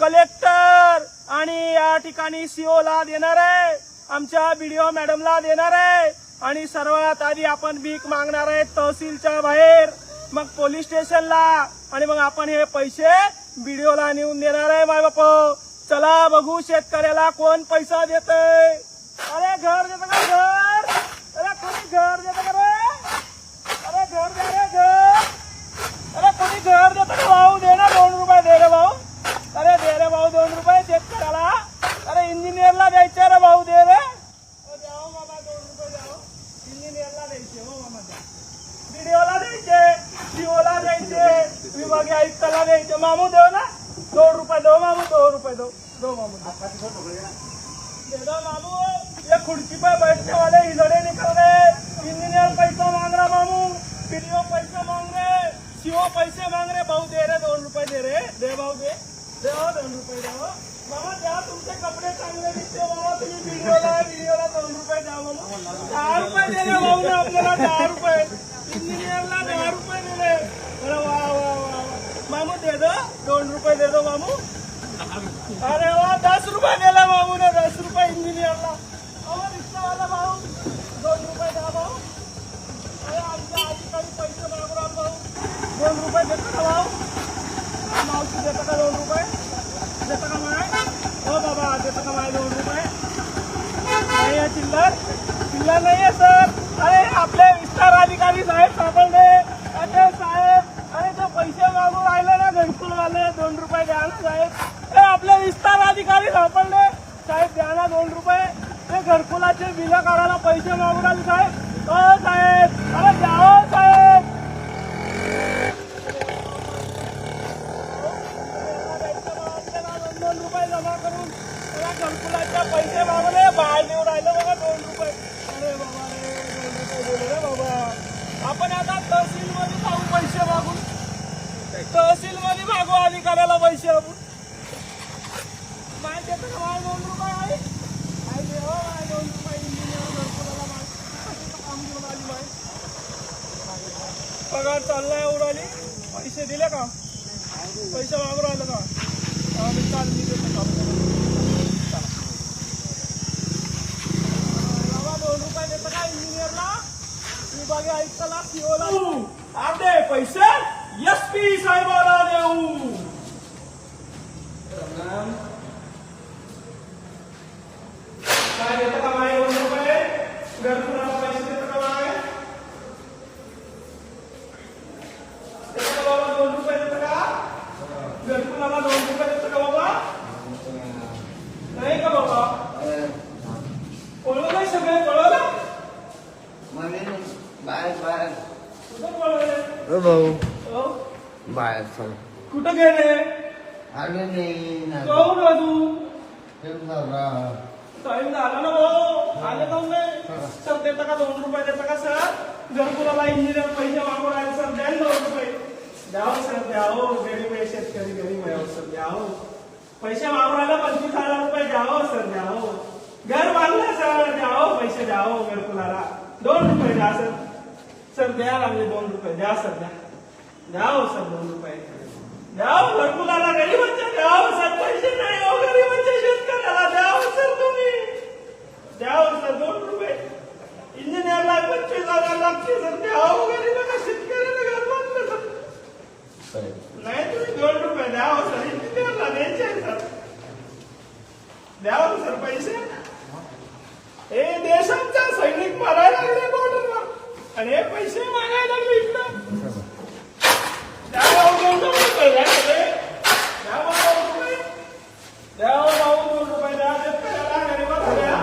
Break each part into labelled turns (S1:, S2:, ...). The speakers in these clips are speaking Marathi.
S1: कलेक्टर आणि या ठिकाणी सीओ ला देणार आहे. आमच्या बीडीओ मॅडमला देणार आहे. आणि सर्वात आधी आपण भीक मागणार आहे तहसीलच्या बाहेर. मग पोलीस स्टेशनला. आणि मग आपण हे पैसे बीडीओला नेऊन देणार आहे माय बाप. चला बघू शेतकऱ्याला कोण पैसा देत अरे घर देतं का घर? अरे कोणी घर देत का रे? अरे घर दे रे घर. अरे कोणी घर देतं का भाऊ? दे ना दोन रुपये भाऊ दे रे भाऊ. दोन रुपये शेतकऱ्याला अरे इंजिनियरला द्यायचे रे भाऊ दे रे. अ, द्या मामा दोन रुपये द्या हो. इंजिनियरला द्यायचे हो मामा व्हिडिओला द्यायचे सीओला द्यायचे विभागीय आयुक्ताला द्यायचे. मामू देव ना. दोन रुपये दो मामू दोन रुपये दो. दो मामू दे. दो मामू. ये खुर्ची पे बैठने वाले हिजड़े निकल रहे इंजीनियर पैसा मांग रहा मामू. पीडीओ पैसा मांग रहे. सीओ पैसे मांग रहे. भाऊ दे रहे दोन रुपये दे रहे दे भाऊ दे. दे हो दोन रुपये दे हो मामा द्या तुमचे कपडे चांगले दिसते बाबा तुम्ही व्हिडिओला व्हिडिओला दोन रुपये द्या मामा दहा रुपये दे रे भाऊ ना आपल्याला दहा रुपये इंजिनियरला दहा रुपये दिले अरे वा वा वा वा. मामू दे दो दोन रुपये दे दो मामू अरे वा दस रुपये दिला भाऊ ने दस रुपये इंजिनियरला अहो रिक्षावाला भाऊ दोन रुपये द्या भाऊ अरे आमच्या अधिकारी पैसे मागू राहिला भाऊ दोन रुपये देतो का भाऊ मावशी देतो का दोन रुपये देतो का माय हो बाबा देतो का माय दोन रुपये नाही आहे चिल्लर चिल्लर नाही आहे सर अरे आपले विस्तार अधिकारी साहेब सापडले अरे साहेब अरे ते पैसे मागून राहिले ना घरकुल वाले दोन रुपये द्या ना साहेब ए आपले विस्तार अधिकारी सापडले साहेब द्या ना दोन रुपये ते घरकुलाचे बिलं साहेब हो साहेब अरे द्या साहेब. दोन रुपये जमा करून मला घरकुलाच्या पैसे मागवले. बाहेर नेऊन राहिलं बघा दोन रुपये. अरे बाबा रे दोन रुपये दिले रे बाबा. आपण आता तहसील मध्ये जाऊ पैसे मागू. तहसीलमध्ये मागू अधिकाऱ्याला पैसे आपण. माहिती का? दोन रुपये आहे. हो दोन रुपये इंजिनियर घरकुलाला माहिती काम घेऊन आली माहिती पगार चाललाय उडाली पैसे दिले का? पैसे मागून राहिलं का? चाल मी देतो बाबा दोन रुपये देतं का इंजिनियरला विभागीय आयुक्ताला सीओला अर्धे पैसे एस पी साहेबाला देऊ काय देतं का माय दोन रुपये घरकुलाला पैसे देतं का माय देतं का बाबा दोन रुपये देतं का घरकुलाला दोन रुपये देतं का बाबा नाही का बाबा कळलं नाही सगळे कळलं
S2: बाहेर बाहेर
S1: कुठं कळलं
S2: हो भाऊ
S1: हो?
S2: बाहेर चल
S1: कुठं गेले
S2: आले नाही ना.
S1: काहून राजू
S2: तेच झाला.
S1: टाइम झाला ना भाऊ आले काहून नाही सर देता का दोन रुपये देता का सर घरकुलाला इंजिनियर पैसे मागून राहिले सर द्या ना दोन रुपये द्यावं सर द्यावं गरीब आहे शेतकरी गरीब आहे हो सर द्यावं पैसे मागून राहिला पंचवीस हजार रुपये द्यावं सर द्यावं घर बांधलं सर द्यावं हो, पैसे द्यावं हो, घरकुलाला दोन रुपये द्या सर. सर द्या लागले दोन रुपये. द्या सर द्या. द्यावं हो सर दोन रुपये. द्यावं घरकुलाला गरीबांच्या द्यावं सर पैसे नाही हो गरीबांच्या शेतकऱ्याला. द्यावं सर तुम्ही. द्या सर दोन रुपये. इंजिनियरला पंचवीस हजार लागते सर. द्यावं गरीबांना शेतकऱ्याला घर बांधलं सर. नाही तुम्ही दोन रुपये द्या हो सर. इंजिनियरला द्यायचे सर. द्या हो सर पैसे. हे देशांचा सैनिक मारायला लागले बॉर्डरवर आणि हे पैसे मागायला लागले इकडं. द्या दोन रुपये दोन रुपये. भाऊ दोन रुपये. द्या. शेतकऱ्याला द्या.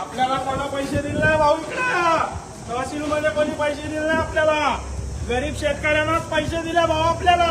S1: आपल्याला कोणा पैसे दिले भाऊ इकडे? तहसील मध्ये कोणी पैसे दिले आपल्याला? गरीब शेतकऱ्यांनाच पैसे दिले भाऊ आपल्याला.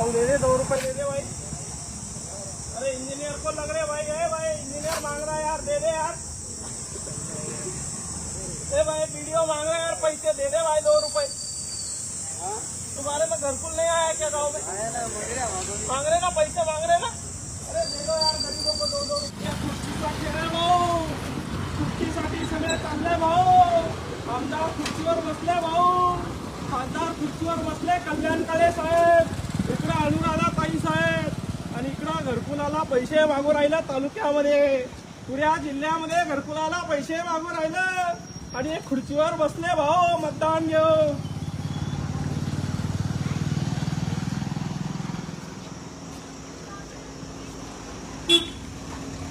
S1: भाऊ दे दे दो रुपए दे दे भाई. अरे इंजीनियर को लग रहे भाई है भाई इंजीनियर मांग रहा है यार दे दे यार. ए भाई वीडियो मांग रहा है यार पैसे दे दे भाई दो रुपए तुम्हारे में घरकुल नहीं आया क्या गाँव में? मांग रहे ना पैसे मांग रहे ना? अरे दे दो यार गरीबों को दो दो रुपया. भाऊ खुर्चीसाठी सगळे चालले भाऊ. आमदार खुर्चीवर बसले भाऊ. खासदार खुर्चीवर बसले कल्याण काळे साहेब. इकडं अनुराधा ताई साहेब. आणि इकडं घरकुलाला पैसे मागू राहिला तालुक्यामध्ये. पुऱ्या जिल्ह्यामध्ये घरकुलाला पैसे मागू राहिलं. आणि खुर्चीवर बसले भाऊ मतदान घेऊ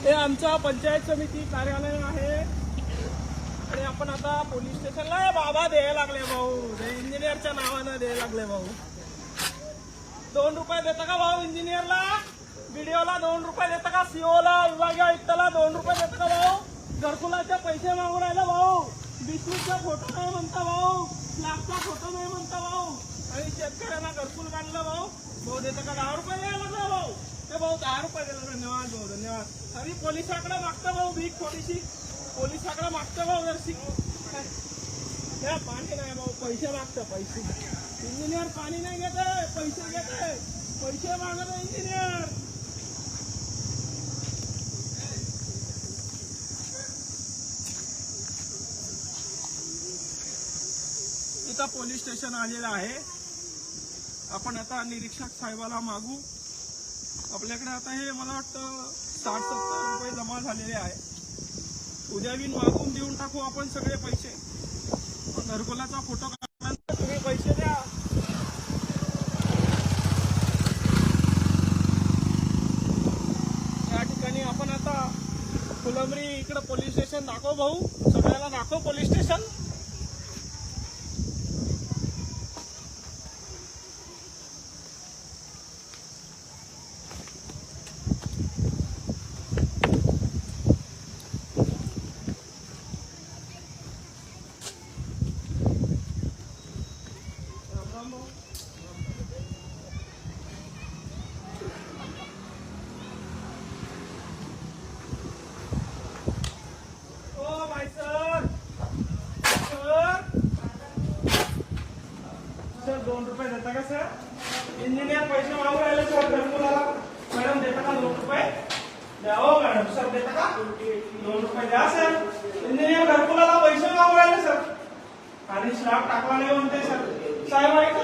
S1: हे आमचं पंचायत समिती कार्यालय आहे. आणि आपण आता पोलीस स्टेशनला बाबा द्यायला लागले भाऊ. हे इंजिनियरच्या नावानं द्यायला लागले भाऊ. दोन रुपये देता का भाऊ इंजिनियरला बीडीओला दोन रुपये देता का? सीओला विभागीय आयुक्ताला दोन रुपये देता का भाऊ? घरकुलाचे पैसे मागून राहिला भाऊ. बिस्कुटचा फोटो नाही म्हणता भाऊ. स्लॅबचा फोटो नाही म्हणता भाऊ. आणि शेतकऱ्यांना घरकुल काढलं भाऊ. भाऊ देता का दहा रुपये द्यायला लागला भाऊ? ते भाऊ दहा रुपये दिला धन्यवाद भाऊ धन्यवाद. अरे पोलिसाकडे मागता भाऊ भीक थोडीशी. पोलिसाकडे मागता भाऊ जरशी त्या पाणी नाही भाऊ पैसे मागतं पैसे. इंजिनियर पाणी नाही घेत आहे, पैसे घेत आहे. पैसे मागत आहे इंजिनियर. इथं पोलीस स्टेशन आलेलं आहे. आपण आता निरीक्षक साहेबाला मागू. आपल्याकडे आता हे मला वाटतं साठ सत्तर रुपये जमा झालेले आहे. उद्या बिन मागून देऊन टाकू आपण सगळे पैसे. घरकुलाचा फोटो काढल्यानंतर तुम्ही पैसे द्या या ठिकाणी आपण आता फुलंब्री इकडे पोलीस स्टेशन दाखव भाऊ. सगळ्याला दाखव पोलीस स्टेशन. ओ भाई सर सर सर दोन रुपये देता का सर इंजिनियर पैसे मागू राहिले सर घरकुलाला मॅडम देता का दोन रुपये द्या हो मॅडम सर देता का दोन रुपये द्या सर इंजिनियर घरकुलाला पैसे मागू राहिले सर आणि स्लॅब टाकला नाही म्हणते सर साहेब आहे का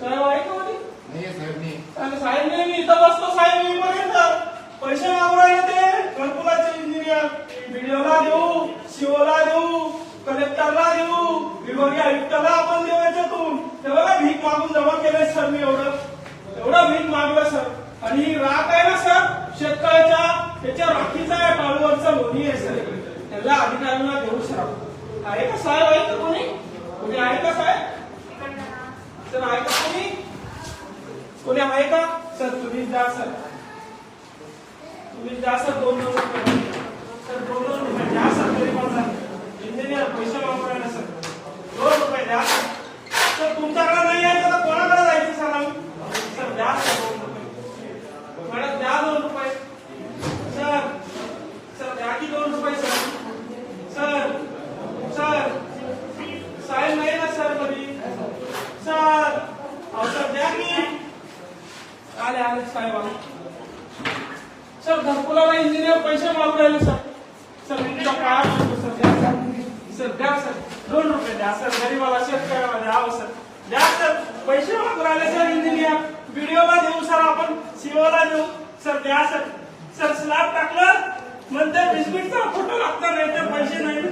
S1: साहेब आहे का म्हणे? आणि साहेब नाही मी इथं बसतो साहेब मी पर्यंत पैसे मागू राहिले व्हिडिओला देऊ शिवला देऊ कलेक्टरला देऊ विभागीय आयुक्ताला आपण देऊ याच्यातून ते बघा भीक मागून जमा केलंय सर मी एवढं. एवढं भीक मागलं सर. आणि ही राख आहे ना सर? शेतकऱ्याच्या त्याच्या राखीचा या टाळूवरचा लोणी आहे सर. त्याला अधिकाऱ्यांना देऊ सर. आहे का साहेब आहे का कोणी? कोणी आहे का साहेब सर आहे का कोणी? कोणी आहे का? सर तुम्ही जा सर. तुम्ही जा सर. दोन दोन सर दोन दोन जा सर. सर पैसे वापरायला सर दोन रुपये द्या. सर सर तुमच्याकडे नाही आहे तर कोणाकडे जायचं सर सर द्या सर दोन रुपये. मॅडम द्या दोन रुपये. सर सर द्या की दोन रुपये सर. Sir sir. साहेब नाही ना सर कधी? सर अहो सर द्या की. आले आले साहेब आले. सर घरकुलाला इंजिनियर पैसे मागू सर. असं गरीबाला द्यावं सर पैसे मागून राहिले सर इंजिनियर व्हिडिओला देऊ सर आपण सीओला देऊ. सर द्या सर सर स्लॅब टाकलं नंतर बिस्किटचा फोटो लागतो नाही तर पैसे नाही.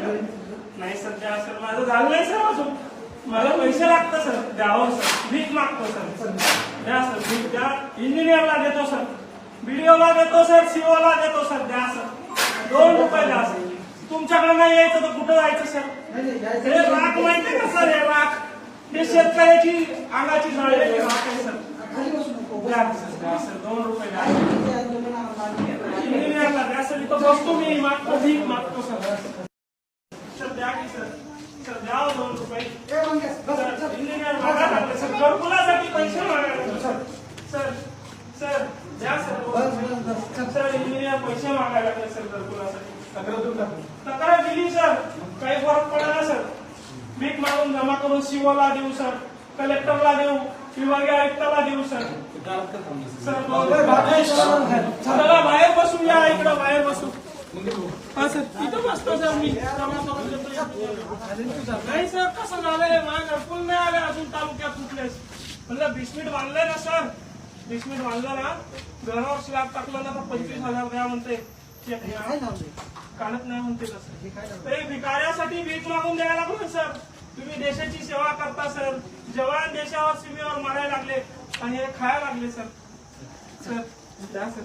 S1: नाही सर द्या सर माझं झालं नाही सर अजून. मला पैसे लागतं सर द्यावं सर. भीक मागतो सर. सर द्या सर भीक द्या. इंजिनियरला देतो सर. व्हिडिओला देतो सर सीओला देतो सर द्या सर दोन रुपये द्या सर तुमच्याकडे नाही यायचं तर कुठं जायचं सर? हे राख माहिती का सर हे राख ते शेतकऱ्याची अंगाची जळलेली राख आहे सर. सर दोन रुपये इंजिनियरला द्या सर इथं बसतो मी मागतो भीक मागतो सर. सर द्या की सर. सर द्या हो दोन रुपये. सर, इंजिनियर मागायला सर. घरकुलासाठी पैसे मागायला सर. सर सर द्या सर दोन सर इंजिनियर पैसे मागायला लागले सर घरकुलासाठी. तक्रार दिली सर. काही फरक पडला सर? भीक मागून जमा करून शिवला देऊ सर. कलेक्टरला देऊ विभागीय आयुक्ताला देऊ सर. सर बाहेर बसू या इकडं बाहेर बसू हा सर तिथं बसतो सर मी. जमा करून देतो. नाही सर कसं झालंय? माझ्या घरकुल नाही आले अजून तालुक्यात कुठलेच. म्हणलं बिस्मिट बांधलंय ना सर? बिस्मिट बांधलं ना? घरावर स्लॅब टाकलं ना तर पंचवीस हजार द्या म्हणते. चेक द्या. काढत नाही म्हणते तसं भिकाऱ्यासाठी भीक मागून द्यायला लागलो सर. तुम्ही देशाची सेवा करता सर. जवान देशावर सीमेवर मारायला लागले आणि हे खायला लागले सर. सर द्या सर.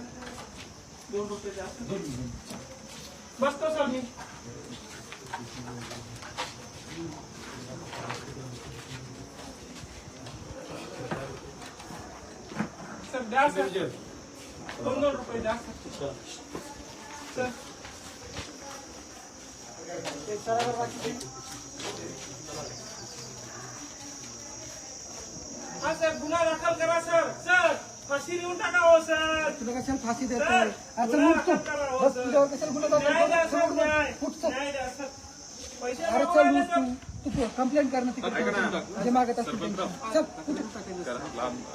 S1: दोन रुपये द्या सर. बसतो सर मी. सर द्या सर. दोन दोन रुपये द्या सर. सर हा सर गुन्हा दाखल करा सर सर फाशी देऊन
S3: तू. कंप्लेंट कर ना. तिकडे जे मागत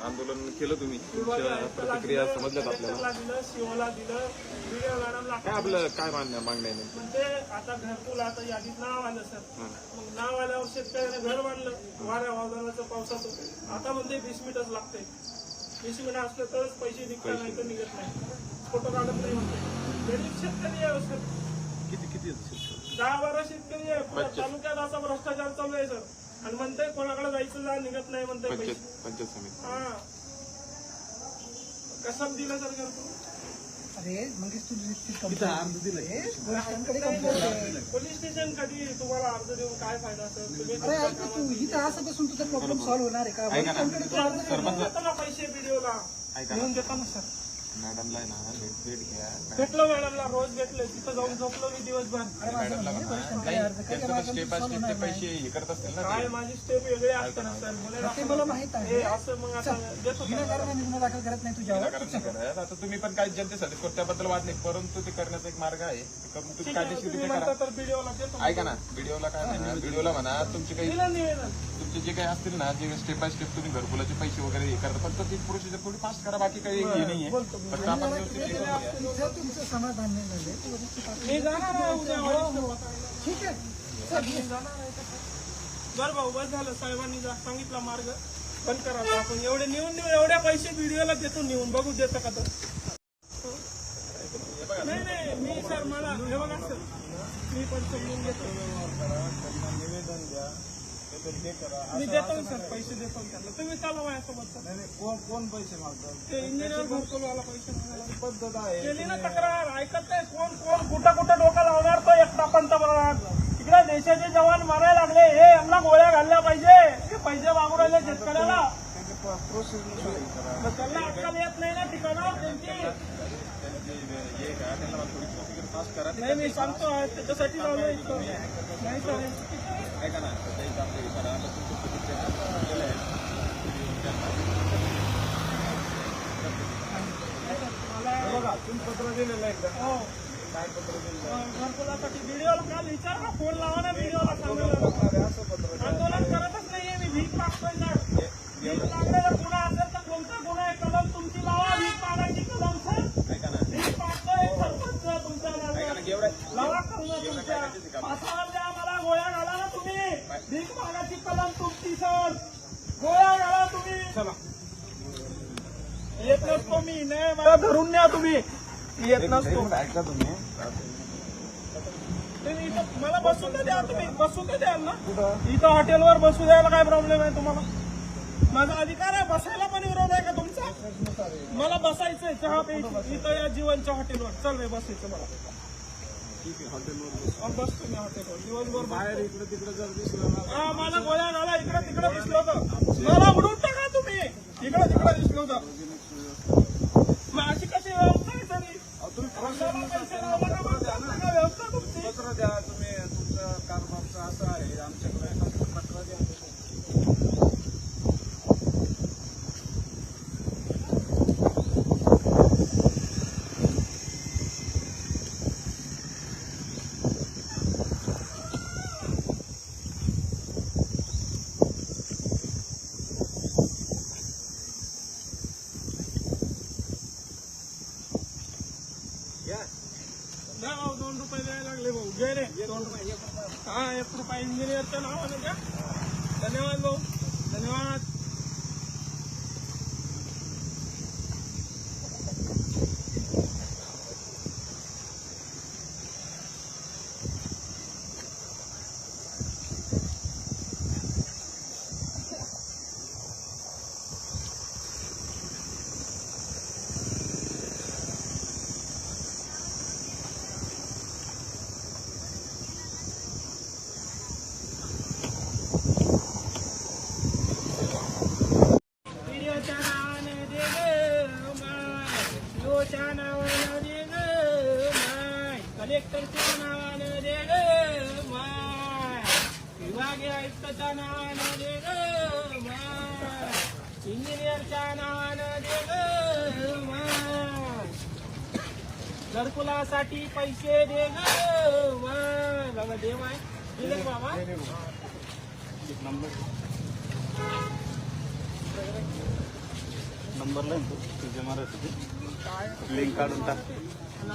S4: आंदोलन केलं तुम्ही. प्रतिक्रिया समजल्यात आपल्याला.
S1: कलेक्टरला दिलं सीओला दिलं व्हिडिओ मॅडमला
S4: काय आपलं काय मान्य मागणं आहे नेमकं?
S1: म्हणते आता घरकुल आता यादीत नाव आलं सर. मग नाव आल्यावर शेतकऱ्याने घर बांधलं. वाऱ्या वादळाचं पावसाचं आता म्हणते वीस मिनिटच लागते. वीस मिनिट असलं तरच पैसे निघतात नाही तर निघत नाही. फोटो काढत नाही म्हणते. गरीब शेतकरी आहे सर.
S4: किती किती?
S1: दहा बारा शेतकरी आहे तालुक्यात असा भ्रष्टाचार चालू आहे सर. आणि म्हणते कोणाकडे जायचं जा निघत नाही म्हणते
S4: पंचायत पंचायत समिती.
S1: हा. कसं दिलं सर
S3: अरे हे आहे.
S1: पोलीस स्टेशन कधी तुम्हाला अर्ज देऊन काय फायदा सर? तुम्ही
S3: अरे ऐक ना तू. इथं असं बसून तुझा प्रॉब्लेम सॉल्व्ह होणार आहे का?
S1: पैसे व्हिडिओला?
S4: ऐका
S1: देऊन
S4: ना
S1: देतो ना सर.
S4: मॅडमला आहे ना भेट भेट घ्या.
S1: भेटलो मॅडमला रोज भेटले तिथं जाऊन झोपलो मी दिवसभर.
S4: मॅडमला म्हणा. नाही त्यांचं स्टेप बाय स्टेप ते पैसे हे करत असतील ना
S1: काय
S4: ते.
S1: माझी स्टेप वेगळी असते ना सर? मला
S3: ते मला माहीत
S1: हे
S3: आहे
S1: असं मग आता देतो का?
S3: विनाकारण गुन्हा दाखल करत नाही तुझ्यावर.
S4: कारण नाही करत. आता तुम्ही पण काय जनतेसाठी करतो त्याबद्दल वाद नाही. परंतु ते करण्याचा एक मार्ग आहे. ते करून तुम्ही
S1: ठीक आहे,
S4: कायदेशीर
S1: तुम्ही
S4: रित्या
S1: म्हणता
S4: करा.
S1: तर व्हिडिओला देतो
S4: ऐका ना व्हिडिओला काय म्हणा व्हिडिओला म्हणा तुमचे काही
S1: दिलं निवेदन
S4: तुमचे जे काही असतील ना जे स्टेप बाय स्टेप तुम्ही घरकुलाचे पैसे वगैरे हे करता फक्त ती प्रोसिजर थोडी फास्ट करा बाकी काही हे नाहीये. फक्त आपण व्यवस्थित हे करून घ्या.
S3: जर तुमचं समाधान नाही झाले तर वरिष्ठ पातळीवर
S1: मी जाणार आहे उद्या वरिष्ठ पातळीवर.
S3: ठीक आहे. चल, ये.
S1: बर भाऊ बस झालं. साहेबांनी जा- सांगितला मार्ग. बंद करा आता आपण. एवढे नेऊन नेऊन एवढ्या पैसे व्हिडिओला देतो नेऊन. बघू देतं का तर नाही नाही. मी सर मला हे बघा सर. मी पण समजून घेतो.
S3: करा
S1: मी देतो सर पैसे देतो ना त्यांना तुम्ही चालवा माझ्यासोबत सर.
S3: नाही नाही, कोण कोण पैसे मागतात?
S1: ते इंजिनियर घरकुलवाला पैसे मागायला.
S3: पद्धत आहे.
S1: केली ना तक्रार ऐकत नाही कोण कोण कुठं कुठं डोकं लावणार तो एकटा पंतप्रधान तिकडे देशाचे जवान मारायला लागले. हे यांना गोळ्या घालल्या पाहिजे. हे पैसे मागू राहिले शेतकऱ्याला.
S3: त्याचे प्रोसेस हे करा
S1: मग त्यांना अक्कल येत नाही ना ठिकाणावर त्यांची.
S4: हे
S1: नाही मी सांगतो आहे, त्याच्यासाठी लावलं इतकं नाही सर.
S4: ऐका ना आहे
S1: मला
S3: बघा तुम्ही पत्र दिलेलं आहे का
S1: हो
S3: काय पत्र दिलेलं
S1: घरकुलासाठी व्हिडिओला काल विचार ना फोन लावा ना व्हिडिओला सांगायला
S3: आहे असं पत्र द्या.
S1: आंदोलन करतच नाहीये मी भीक मागतोय सर भीक मागण्याचा गुन्हा असेल तर कोणता गुन्हा आहे कलम तुमची लावा भीक मागायची कलम सर
S4: ऐका ना
S1: भीक मागतोय सरपंच तुमच्या
S4: ऐका ना
S1: नावावर.
S4: एवढ्या
S1: लावा कलम तुमच्या पासावर द्या मला गोळ्या घाला ना तुम्ही भीक मागायची कलम तुमची सर गोळ्या घाला तुम्ही चला येत नसतो मी नाही मला धरून न्या तुम्ही येत
S3: ऐका तुम्ही.
S1: तुम्ही इथं मला बसून तर द्या तुम्ही? बसून तर द्याल ना?
S3: कुठं?
S1: इथं हॉटेलवर बसू द्यायला काय प्रॉब्लेम आहे तुम्हाला? माझा अधिकार आहे बसायला पण विरोध आहे का तुमचा? मला बसायचंय चहा प्यायची इथं या जीवनच्या हॉटेलवर. चल रे बसायचं मला. बसतो मी हॉटेलवर. दिवसभर
S3: बाहेर
S1: बाहेर
S3: इकडे तिकडे जर दिसलं ना
S1: हा मला गोळ्या घाला. इकडे तिकडे दिसलं होतं. मला उडून टाका तुम्ही. इकडे तिकडे दिसलं होतं मग अशी कशी व्यवस्था आहे सगळी
S3: अहो, तुम्ही
S1: आपल्याला
S3: process
S1: पैसे
S3: नुसार
S1: लावा का
S3: पत्र द्या
S1: बसा
S3: ना.
S1: का व्यवस्था तुमची
S3: पत्र द्या तुम्ही तुमचं कारभारचं असं आहे आमच्याकडे आहे. पत्र द्या
S1: द्या भाऊ, दोन रुपये द्यायला लागले भाऊ घे रे दोन रुपये हा एक रुपये इंजिनियरच्या नावाने द्या धन्यवाद भाऊ धन्यवाद व्हिडिओच्या नावाने दे ग माय व्हिडिओच्या नावाने दे ग माय कलेक्टरच्या दे ग माय. विभागीय आयुक्ताच्या नान दे ग माय. इंजिनियरच्या दे ग माय. घरकुलासाठी पैसे दे ग माय. बाबा दे माय दिले का बाबा?
S4: नंबरला तुझ्या मराठी लिंक काढून टाक.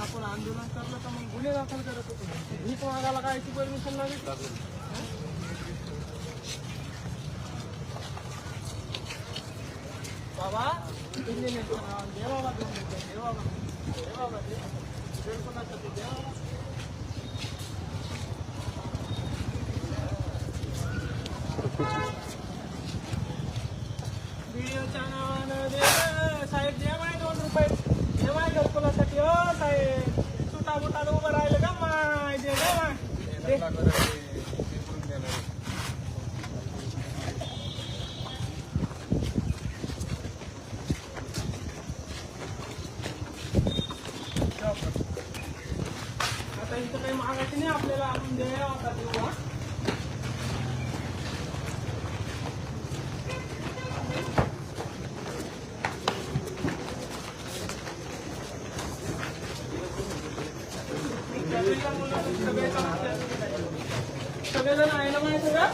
S1: आपण आंदोलन करलं तर मग गुन्हे दाखल करत होतो. भीक मागायला काय परमिशन लागेल बाबा तुम्ही नाव दे बाबा दोन रुपये, दे बाबा दे बाबा दे दीड कोणाचं ते दे बाबा. व्हिडिओच्या नावानं दे ग, साहेब दे माय दोन रुपये दे माय घरकुलासाठी हो साहेब सुटा बुटाला उभं राहिलं का माय दे ग माय दे आता इथं काही मागायचं नाही आपल्याला आपण दे आता देऊ हा. सगळेजण आहे ना माहिती का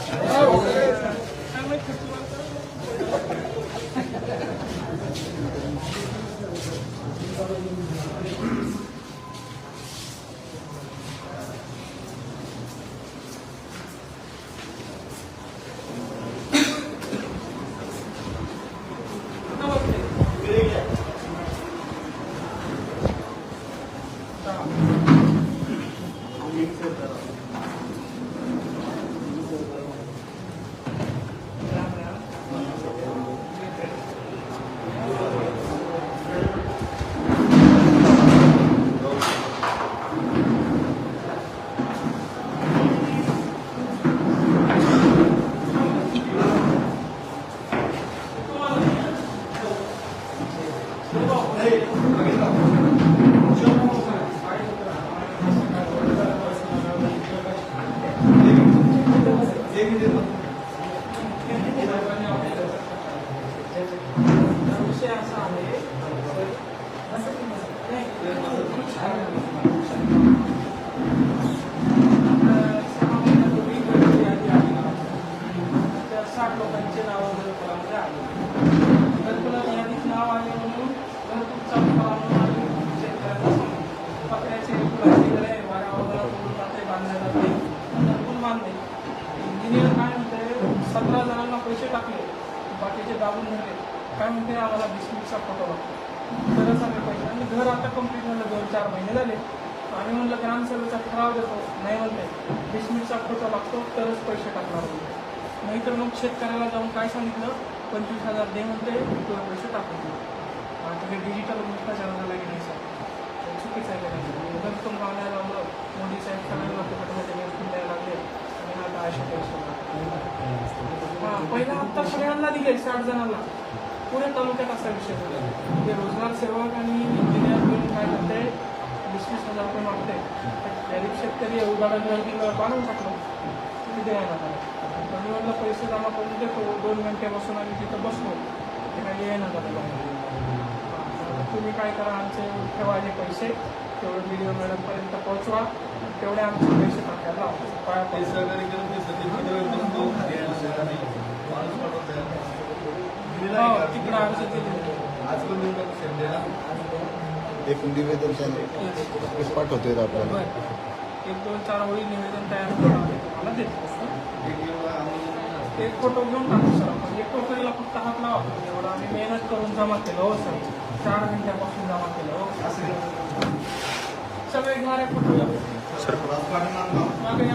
S1: फोटो बघतो तरच आम्ही पैसे आणि घर आता कंप्लीट झालं दोन चार महिने झाले. आम्ही म्हणलं ग्रामसभेचा ठराव देतो. नाही म्हणते बिस्मिटचा फोटो लागतो तरच पैसे टाकणार म्हणते नाहीतर मग शेतकऱ्याला जाऊन काय सांगितलं? पंचवीस हजार दे म्हणते तुला पैसे टाकून दे आता हे डिजिटल भ्रष्टाचार झाला की नाही सर हे चुकीचं आहे का जर तुम गावल्या लावलं. मोदी साहेब सगळ्यांना फुकटमध्ये निवडून द्यायला लागले. आणि आता असे पैसे हां पहिला हप्ता सगळ्यांना दिले साठ जणांना. पुणे तालुक्यात असा विषय झाला? ते रोजगार सेवक आणि इंजिनियर म्हणून काय करते वीस वीस हजार रुपये मागते गरीब शेतकरी उदाहरण बांधून टाकलं. तिथे द्यायला कमी आम्ही पैसे जमा करून देतो. दोन घंटे बसून आम्ही तिथं बसलो. ते काही येईना झालं आता तुम्ही काय करा आमचे ठेवायचे पैसे. तेवढे व्हिडिओ मॅडमपर्यंत पोहोचवा. तेवढे आमचे पैसे टाकायला लावा.
S3: वगैरे केलं ते माणूस पाठवतो
S1: तिकडं आमचं ते
S3: आज पण
S5: एक निवेदन त्याने पाठवतोय आपल्याला.
S1: एक दोन चार ओळी निवेदन तयार करा मला देतो.
S3: एक
S1: फोटो घेऊन टाकू सर आपण. एक टोकरीला फक्त हात लावा. एवढं आम्ही मेहनत करून जमा केलं हो सर. चार घंट्यापासून जमा केलं हो. सगळे घेणारे फोटो. मागे?